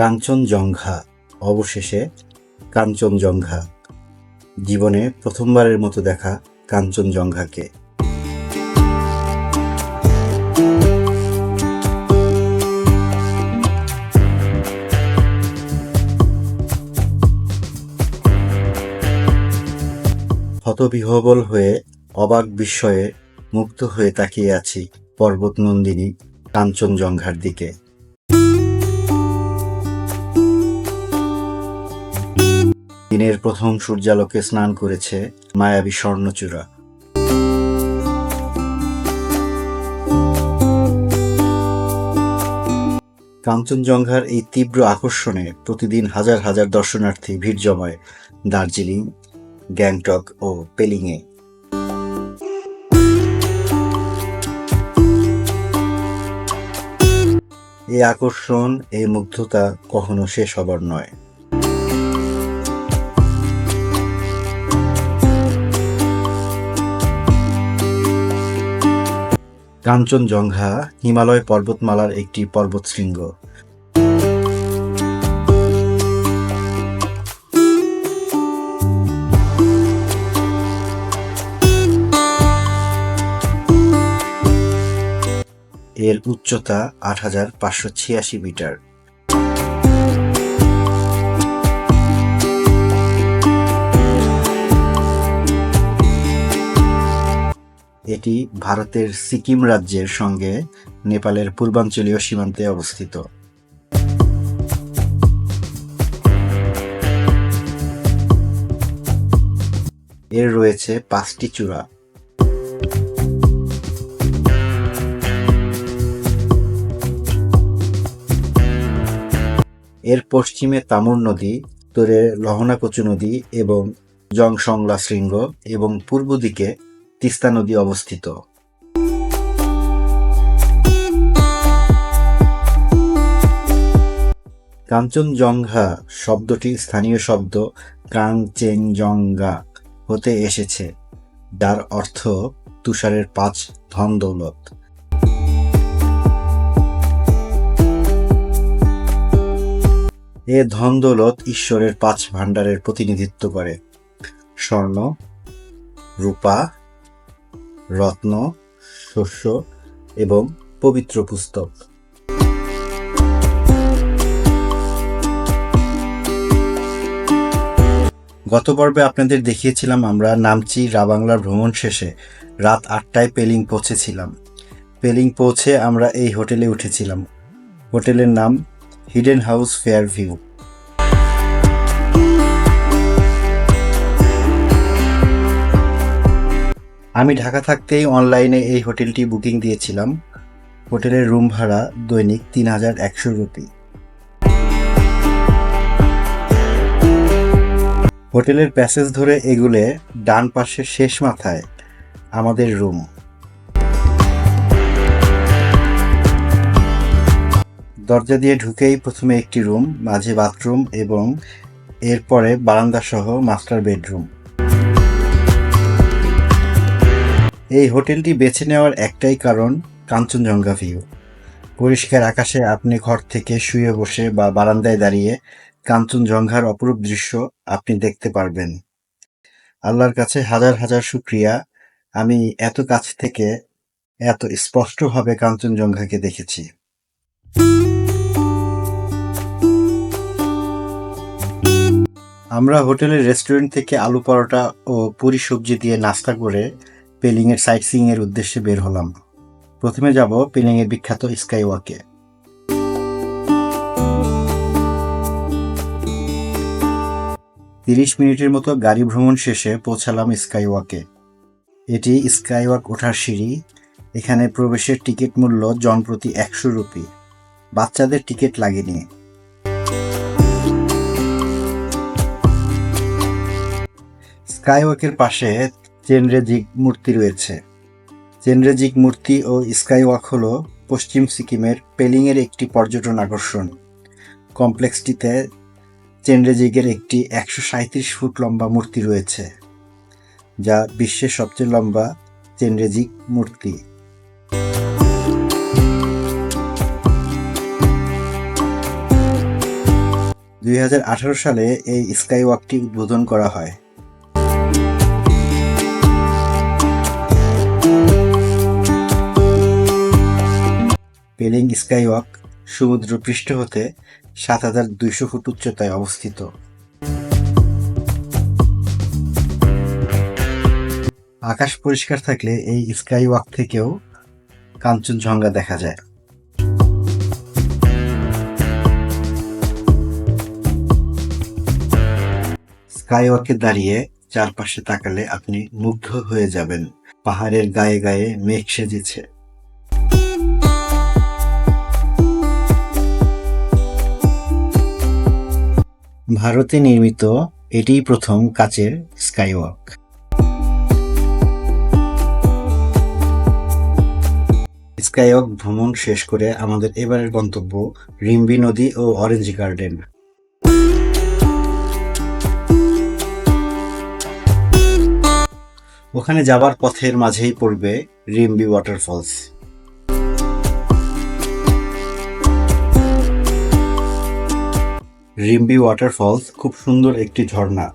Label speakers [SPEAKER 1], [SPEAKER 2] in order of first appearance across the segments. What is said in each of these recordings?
[SPEAKER 1] কাঞ্চনজঙ্ঘা, অবশেষে কাঞ্চনজঙ্ঘা। জীবনে প্রথমবারের মতো দেখা কাঞ্চনজঙ্ঘাকে। হতবিহবল হয়ে অবাক বিস্ময়ে মুগ্ধ হয়ে তাকিয়ে আছি পর্বত নন্দিনী কাঞ্চনজঙ্ঘার দিকে। দিনের প্রথম সূর্যালোকে স্নান করেছে মায়াবী স্বর্ণচূড়া। কাঞ্চনজঙ্ঘার এই তীব্র আকর্ষণে প্রতিদিন হাজার হাজার দর্শনার্থী ভিড় জমায় দার্জিলিং, গ্যাংটক ও পেলিংয়ে। এই আকর্ষণ এই মুগ্ধতা কখনো শেষ হবার নয়। কাঞ্চনজঙ্ঘা হিমালয় পর্বতমালার একটি পর্বতশৃঙ্গ। এর উচ্চতা আট হাজার পাঁচশো ছিয়াশি মিটার। এটি ভারতের সিকিম রাজ্যের সঙ্গে নেপালের পূর্বাঞ্চলীয় সীমান্তে অবস্থিত। এর রয়েছে পাঁচটি চূড়া। এর পশ্চিমে তামুর নদী, উত্তরে লহনাকচু নদী এবং জংসংলা শৃঙ্গ এবং পূর্ব দিকে তিস্তা নদী অবস্থিত। কাঞ্চনজঙ্ঘা শব্দটি স্থানীয় শব্দ কাংচেনজঙ্ঘা হতে এসেছে, যার অর্থ তুষারের পাঁচ ধন দৌলত। এ ধন দৌলত ঈশ্বরের পাঁচ ভাণ্ডারের প্রতিনিধিত্ব করে। স্বর্ণ, রূপা রত্ন, শস্য এবং পবিত্র পুস্তক। গত পর্বে আপনাদের দেখিয়েছিলাম আমরা নামচি রাবাংলার ভ্রমণ শেষে রাত আটটায় পেলিং পৌঁছেছিলাম। পেলিং পৌঁছে আমরা এই হোটেলে উঠেছিলাম। হোটেলের নাম হিডেন হাউস ফেয়ার ভিউ। আমি ঢাকা থাকতেই অনলাইনে এই হোটেলটি বুকিং দিয়েছিলাম। হোটেলের রুম ভাড়া দৈনিক তিন হাজার একশো রুপি। হোটেলের প্যাসেজ ধরে এগুলে ডান পাশের শেষ মাথায় আমাদের রুম। দরজা দিয়ে ঢুকেই প্রথমে একটি রুম, মাঝে বাথরুম এবং এরপরে বারান্দা সহ মাস্টার বেডরুম। এই হোটেলটি বেছে নেওয়ার একটাই কারণ কাঞ্চনজঙ্ঘা ভিউ পরিষ্কার আকাশে আপনি ঘর থেকে শুয়ে বসে বা বারান্দায় দাঁড়িয়ে কাঞ্চনজঙ্ঘার অপরূপ দৃশ্য আপনি দেখতে পারবেন। আল্লাহর কাছে হাজার হাজার শুক্রিয়া। আমি এত কাছ থেকে এত স্পষ্টভাবে কাঞ্চনজঙ্ঘাকে দেখেছি। আমরা হোটেলের রেস্টুরেন্ট থেকে আলু পরোটা ও পুরি সবজি দিয়ে নাস্তা করে পেলিংয়ের সাইট সিইং এর উদ্দেশ্যে বের হলাম। প্রথমে যাব পেলিংয়ের বিখ্যাত স্কাই ওয়াকে তিরিশ মিনিটের মতো গাড়ি ভ্রমণ শেষে পৌঁছালাম স্কাই ওয়াকে এটি স্কাই ওয়াক ওঠার সিঁড়ি। এখানে প্রবেশের টিকিট মূল্য জনপ্রতি একশো রুপি। বাচ্চাদের টিকিট লাগেনি। স্কাইওয়াকের পাশে চেনরেজিক মূর্তি রয়েছে। চেনরেজিক মূর্তি ও স্কাইওয়াক হল পশ্চিম সিকিমের পেলিংয়ের একটি পর্যটন আকর্ষণ। কমপ্লেক্সটিতে চেনরেজিগের একটি একশো সাঁত্রিশ ফুট লম্বা মূর্তি রয়েছে, যা বিশ্বের সবচেয়ে লম্বা চেনরেজিক মূর্তি। দুই হাজার আঠারো সালে এই স্কাই ওয়াকটি উদ্বোধন করা হয়। পেলিং স্কাই ওয়াক সমুদ্র পৃষ্ঠ হতে সাত হাজার দুইশো ফুট উচ্চতায় অবস্থিত। আকাশ পরিষ্কার থাকলে এই স্কাইওয়াক থেকেও কাঞ্চনজঙ্ঘা দেখা যায়। স্কাই ওয়াকে দাঁড়িয়ে চারপাশে তাকালে আপনি মুগ্ধ হয়ে যাবেন। পাহাড়ের গায়ে গায়ে মেঘ সেজেছে। ভারতে নির্মিত এটিই প্রথম কাচের স্কাইওয়াক। স্কাইওয়াক ভ্রমণ শেষ করে আমাদের এবারের গন্তব্য রিম্বি নদী ও অরেঞ্জ গার্ডেন। ওখানে যাবার পথের মাঝেই পড়বে রিম্বি ওয়াটারফলস। রিম্বি ওয়াটারফলস, খুব সুন্দর একটি ঝর্ণা।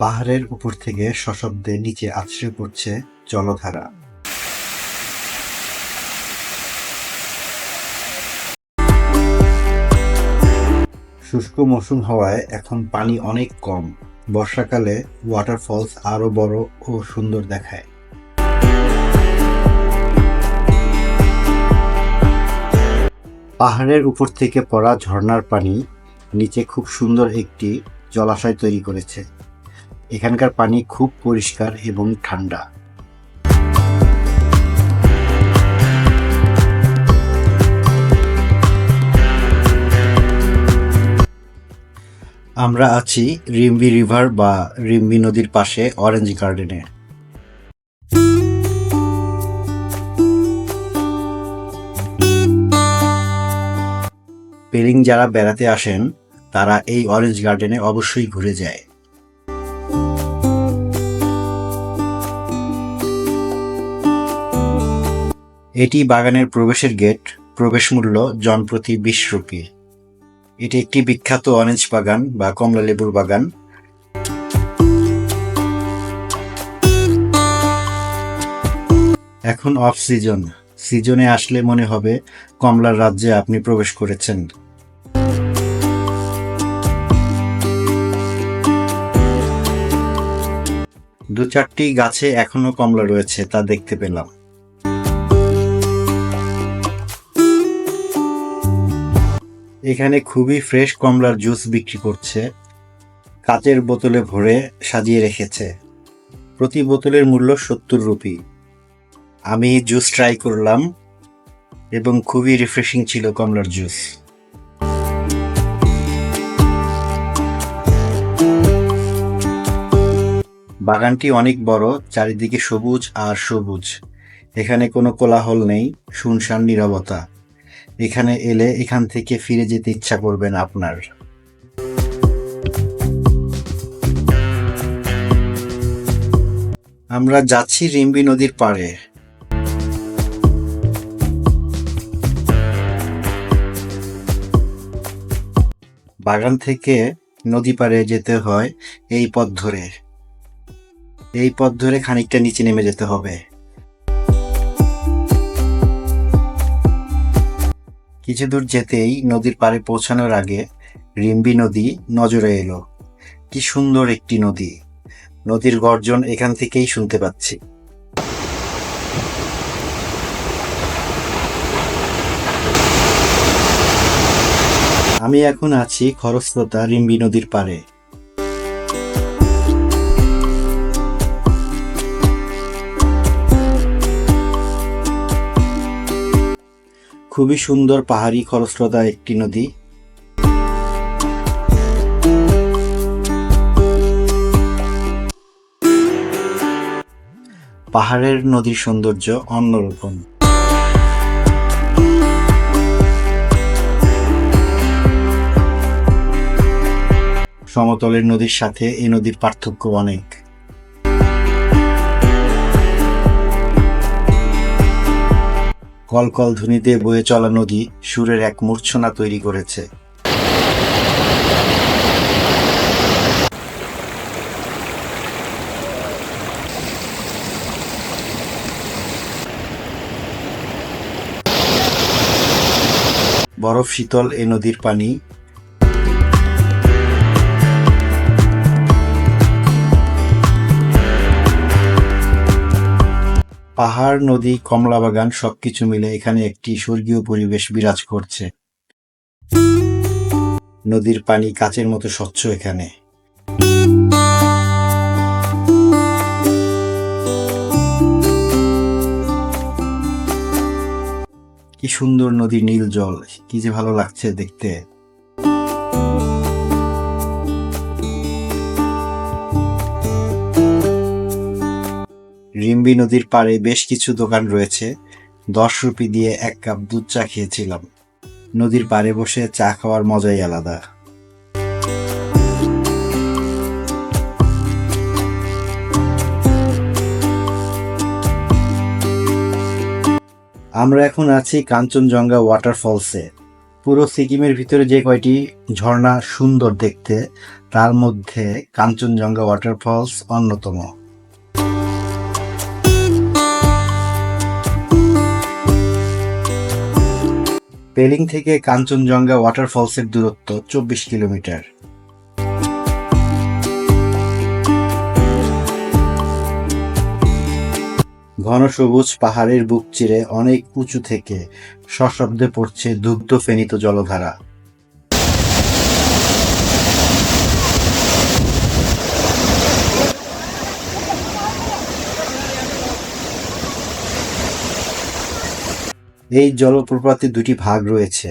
[SPEAKER 1] পাহাড়ের উপর থেকে সশব্দে নিচে আছড়ে পড়ছে জলধারা। শুষ্ক মৌসুম হওয়ায় এখন পানি অনেক কম। বর্ষাকালে ওয়াটারফলস আরও বড় ও সুন্দর দেখায়। পাহাড়ের উপর থেকে পড়া ঝর্ণার পানি নিচে খুব সুন্দর একটি জলাশয় তৈরি করেছে। এখানকার পানি খুব পরিষ্কার এবং ঠান্ডা। আমরা আছি রিম্বি রিভার বা রিম্বি নদীর পাশে অরেঞ্জ গার্ডেনে। পেলিং যারা বেড়াতে আসেন, তারা এই অরেঞ্জ গার্ডেনে অবশ্যই ঘুরে যায়। এটি বাগানের প্রবেশের গেট, প্রবেশ মূল্য জনপ্রতি বিশ রুপি। এটি একটি বিখ্যাত অরেঞ্জ বাগান বা কমলা লেবুর বাগান। এখন অফ সিজন সিজনে আসলে মনে হবে কমলার রাজ্যে আপনি প্রবেশ করেছেন। দু চারটি গাছে এখনও কমলা রয়েছে, তা দেখতে পেলাম। এখানে খুবই ফ্রেশ কমলার জুস বিক্রি করছে। কাচের বোতলে ভরে সাজিয়ে রেখেছে। প্রতি বোতলের মূল্য সত্তর রুপি। আমি জুস ট্রাই করলাম এবং খুবই রিফ্রেশিং ছিল কমলার জুস বাগানটি অনেক বড়, চারিদিকে সবুজ আর সবুজ। এখানে কোনো কোলাহল নেই, শুনশান নীরবতা। এখানে এলে এখান থেকে ফিরে যেতে ইচ্ছা করবেন আপনার। আমরা যাচ্ছি রিম্বি নদীর পাড়ে। বাগান থেকে নদী পাড়ে যেতে হয় এই পথ ধরে। এই পথ ধরে খানিকটা নিচে নেমে যেতে হবে। কিছু দূর যেতেই নদীর পাড়ে পৌঁছানোর আগে রিম্বি নদী নজরে এলো। কি সুন্দর একটি নদী। নদীর গর্জন এখান থেকেই শুনতে পাচ্ছি। আমি এখন আছি খরস্রোতা রিম্বি নদীর পাড়ে। খুবই সুন্দর পাহাড়ি খরস্রোতা একটি নদী। পাহাড়ের নদীর সৌন্দর্য অন্যরকম। সমতলের নদীর সাথে এই নদীর পার্থক্য অনেক। কলকল ধ্বনি দিয়ে বয়ে চলা নদী সুরের এক মূর্ছনা তৈরি করেছে। বরফ শীতল এ নদীর পানি পাহাড়, নদী, কমলা বাগান সবকিছু মিলে এখানে একটি স্বর্গীয় পরিবেশ বিরাজ করছে। নদীর পানি কাচের মতো স্বচ্ছ এখানে। কি সুন্দর নদীর নীল জল, কি যে ভালো লাগছে দেখতে। রিম্বি নদীর পাড়ে বেশ কিছু দোকান রয়েছে। দশ রুপি দিয়ে এক কাপ দুধ চা খেয়েছিলাম। নদীর পাড়ে বসে চা খাওয়ার মজাই আলাদা। আমরা এখন আছি কাঞ্চনজঙ্ঘা ওয়াটারফলসে। পুরো সিকিমের ভিতরে যে কয়টি ঝর্ণা সুন্দর দেখতে, তার মধ্যে কাঞ্চনজঙ্ঘা ওয়াটারফলস অন্যতম। পেলিং থেকে কাঞ্চনজঙ্ঘা ওয়াটারফলসের দূরত্ব চব্বিশ কিলোমিটার। ঘন সবুজ পাহাড়ের বুক চিরে অনেক উঁচু থেকে সশব্দে পড়ছে দুগ্ধ ফেনিত জলধারা। এই জলপ্রপাতে দুটি ভাগ রয়েছে।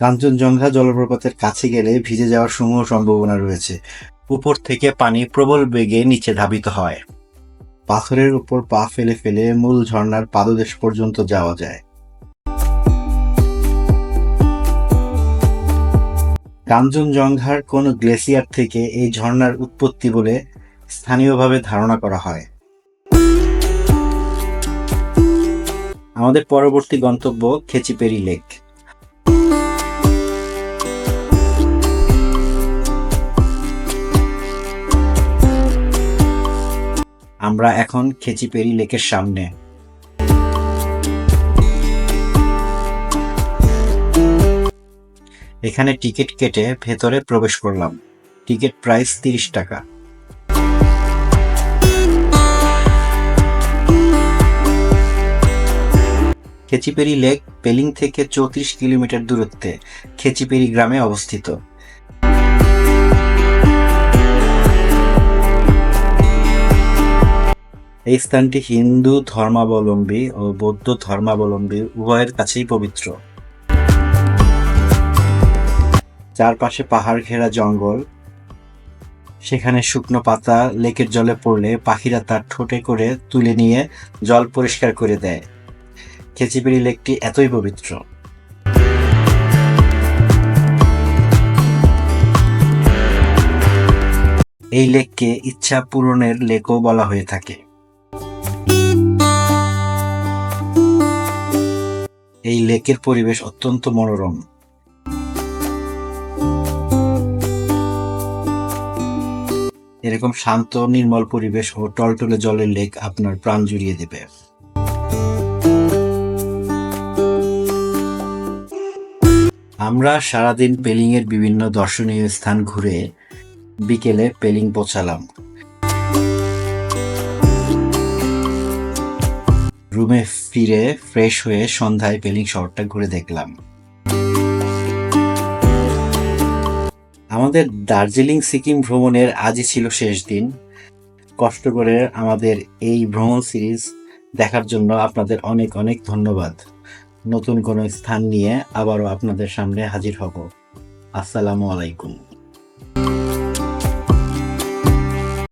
[SPEAKER 1] কাঞ্চনজঙ্ঘা জলপ্রপাতের কাছে গেলে ভিজে যাওয়ার সমূহ সম্ভাবনা রয়েছে। উপর থেকে পানি প্রবল বেগে নিচে ধাবিত হয়। পাথরের উপর পা ফেলে ফেলে মূল ঝর্ণার পাদদেশ পর্যন্ত যাওয়া যায়। কাঞ্চনজঙ্ঘার কোন গ্লেসিয়ার থেকে এই ঝর্ণার উৎপত্তি বলে স্থানীয়ভাবে ধারণা করা হয়। আমাদের পরবর্তী গন্তব্য খেচিপেরি লেক। আমরা এখন খেচিপেরি লেকের সামনে। এখানে টিকিট কেটে ভেতরে প্রবেশ করলাম। টিকিট প্রাইস তিরিশ টাকা। খেচিপেরি লেক, পেলিং থেকে চৌত্রিশ কিলোমিটার দূরত্বে খেচিপেরি গ্রামে অবস্থিত। এই স্থানটি হিন্দু ধর্মাবলম্বী ও বৌদ্ধ ধর্মাবলম্বী উভয়ের কাছেই পবিত্র। চারপাশে পাহাড় ঘেরা জঙ্গল। সেখানে শুকনো পাতা লেকের জলে পড়লে পাখিরা তার ঠোঁটে করে তুলে নিয়ে জল পরিষ্কার করে দেয়। খেচিপিড়ি লেকটি এতই পবিত্র। এই লেককে ইচ্ছা পূরণের লেকও বলা হয়ে থাকে। এই লেকের পরিবেশ অত্যন্ত মনোরম। এরকম শান্ত, নির্মল পরিবেশ ও টলটলে জলের লেক আপনার প্রাণ জুড়িয়ে দেবে। আমরা সারাদিন পেলিং এর বিভিন্ন দর্শনীয় স্থান ঘুরে বিকেলে পেলিং পৌঁছালাম। রুমে ফিরে, ফ্রেশ হয়ে সন্ধ্যায় পেলিং শহরটা ঘুরে দেখলাম। আমাদের দার্জিলিং সিকিম ভ্রমণের আজই ছিল শেষ দিন। কষ্ট করে আমাদের এই ভ্রমণ সিরিজ দেখার জন্য আপনাদের অনেক অনেক ধন্যবাদ। নতুন কোনো স্থান নিয়ে আবারও আপনাদের সামনে হাজির হব। আসসালামু আলাইকুম।